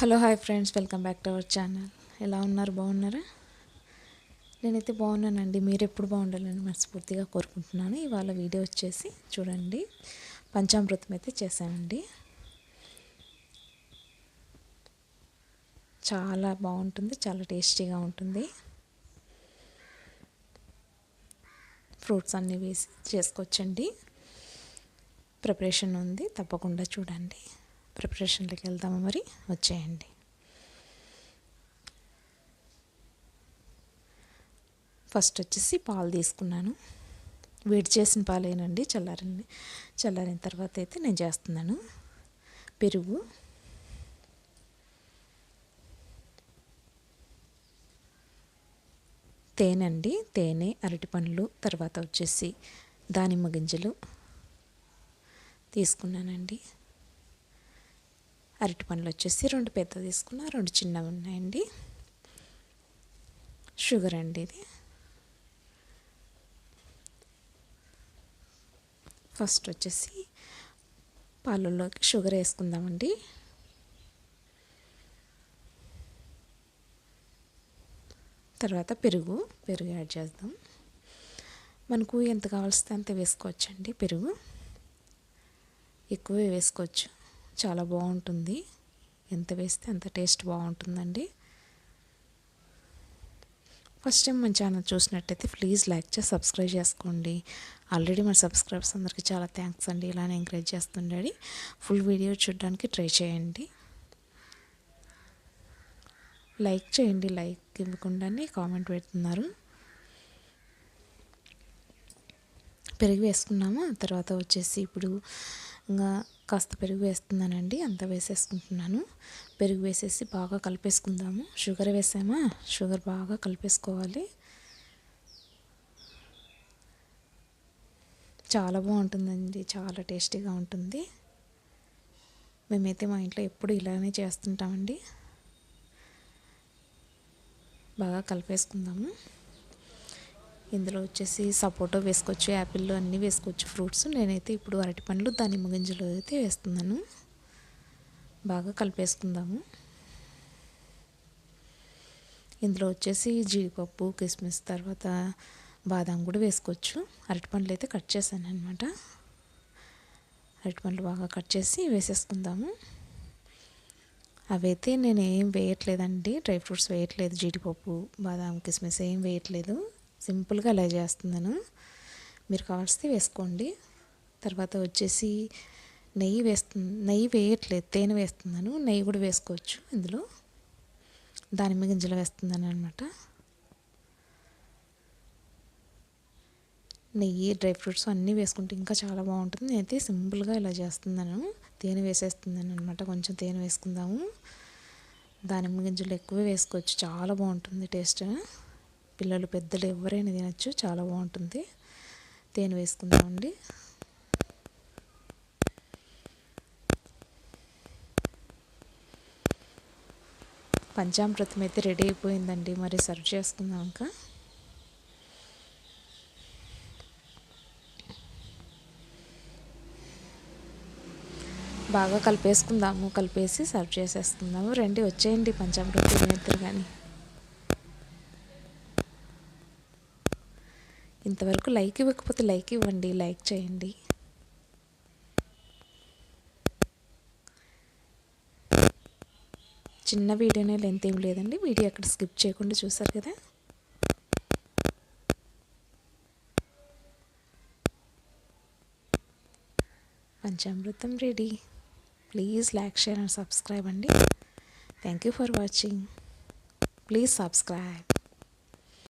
Hello hi friends. Welcome back to our channel. ఎలా ఉన్నారు? బాగున్నారా? నేనైతే బాగున్నానండి. మీరు ఎప్పుడు బాగుండాలని మనస్ఫూర్తిగా కోరుకుంటున్నాను. ఇవాళ వీడియో వచ్చేసి చూడండి. పంచామృతం అయితే చేశానండి. చాలా బాగుంటుంది. చాలా టేస్టీగా ఉంటుంది. ఫ్రూట్స్ అన్నీ వేసి చేసుకోవచ్చండి. ప్రిపరేషన్ ఉంది. తప్పకుండా చూడండి. ప్రిపరేషన్లోకి వెళ్దాము మరి? వచ్చేయండి. ఫస్ట్ వచ్చేసి పాలు తీసుకున్నాను. వేడి చేసిన పాలేనండి చల్లారని చల్లారిన తర్వాత అయితే నేను చేస్తున్నాను. పెరుగు. తేనె అండి తేనె అరటి పండ్లు తర్వాత వచ్చేసి దానిమ్మ గింజలు తీసుకున్నానండి. అరటి పండ్లు వచ్చేసి రెండు పెద్ద తీసుకున్న రెండు చిన్నగా ఉన్నాయండి. షుగర్ అండి ఇది. ఫస్ట్ వచ్చేసి పాలల్లోకి షుగర్ వేసుకుందామండి. తర్వాత పెరుగు పెరుగు యాడ్ చేద్దాం. మనకు ఎంత కావాల్సితే అంత వేసుకోవచ్చండి పెరుగు. ఎక్కువే వేసుకోవచ్చు. చాలా బాగుంటుంది. ఎంత వేస్తే అంత టేస్ట్ బాగుంటుందండి. ఫస్ట్ టైం మన ఛానల్ చూసినట్టయితే ప్లీజ్ లైక్ చేసి సబ్స్క్రైబ్ చేసుకోండి. ఆల్రెడీ మన సబ్స్క్రైబర్స్ అందరికీ చాలా థ్యాంక్స్ అండి. ఇలానే ఎంకరేజ్ చేస్తుండండి ఫుల్ వీడియో చూడడానికి ట్రై చేయండి. లైక్ చేయండి. లైక్ ఇవ్వకుండానే కామెంట్ పెడుతున్నారు. పెరుగు వేసుకున్నాము? తర్వాత వచ్చేసి ఇప్పుడు ఇంకా కాస్త పెరుగు వేస్తున్నానండి. అంత వేసేసుకుంటున్నాను. పెరుగు వేసేసి బాగా కలిపేసుకుందాము. షుగర్ వేసామా? షుగర్ బాగా కలిపేసుకోవాలి. చాలా బాగుంటుందండి. చాలా టేస్టీగా ఉంటుంది. మేమైతే మా ఇంట్లో ఎప్పుడు ఇలానే చేస్తుంటామండి. బాగా కలిపేసుకుందాము. ఇందులో వచ్చేసి సపోటా వేసుకోవచ్చు యాపిల్ అన్నీ వేసుకోవచ్చు ఫ్రూట్స్. నేనైతే ఇప్పుడు అరటి పండ్లు దానిమ్మ గింజలు అయితే వేస్తున్నాను. బాగా కలిపేసుకుందాము. ఇందులో వచ్చేసి జీడిపప్పు కిస్మిస్ తర్వాత బాదాం కూడా వేసుకోవచ్చు. అరటి పండ్లు అయితే కట్ చేశాను అనమాట అరటి పండ్లు బాగా కట్ చేసి వేసేసుకుందాము. అవైతే నేను ఏం వేయట్లేదండి. డ్రై ఫ్రూట్స్ వేయట్లేదు. జీడిపప్పు బాదాం కిస్మిస్ ఏం వేయట్లేదు. సింపుల్గా అలా చేస్తున్నాను. మీరు కావాల్సి వేసుకోండి. తర్వాత వచ్చేసి నెయ్యి వేస్తు నెయ్యి వేయట్లేదు తేనె వేస్తున్నాను. నెయ్యి కూడా వేసుకోవచ్చు ఇందులో. దానిమ్మ గింజలు వేస్తున్నాను అనమాట నెయ్యి డ్రై ఫ్రూట్స్ అన్నీ వేసుకుంటే ఇంకా చాలా బాగుంటుంది. నేనైతే సింపుల్గా ఇలా చేస్తున్నాను. తేనె వేసేస్తున్నాను అనమాట కొంచెం తేనె వేసుకుందాము. దానిమ్మ గింజలు ఎక్కువ వేసుకోవచ్చు. చాలా బాగుంటుంది టేస్ట్. పిల్లలు పెద్దలు ఎవరైనా తినచ్చు చాలా బాగుంటుంది. తేనె వేసుకుందామండి. పంచామృతం అయితే రెడీ అయిపోయిందండి మరి సర్వ్ చేసుకుందాం ఇంకా. బాగా కలిపేసుకుందాము కలిపేసి సర్వ్ చేసేసుకుందాము. రండి వచ్చేయండి పంచామృతం ఇద్దరు కానీ ఇంతవరకు లైక్ ఇవ్వకపోతే లైక్ ఇవ్వండి లైక్ చేయండి. చిన్న వీడియోనే లెంత్ ఏం లేదండి వీడియో అక్కడ స్కిప్ చేయకుండా చూసారు కదా. Panchamrutham ready. Please like share and subscribe అండి. Thank you for watching please subscribe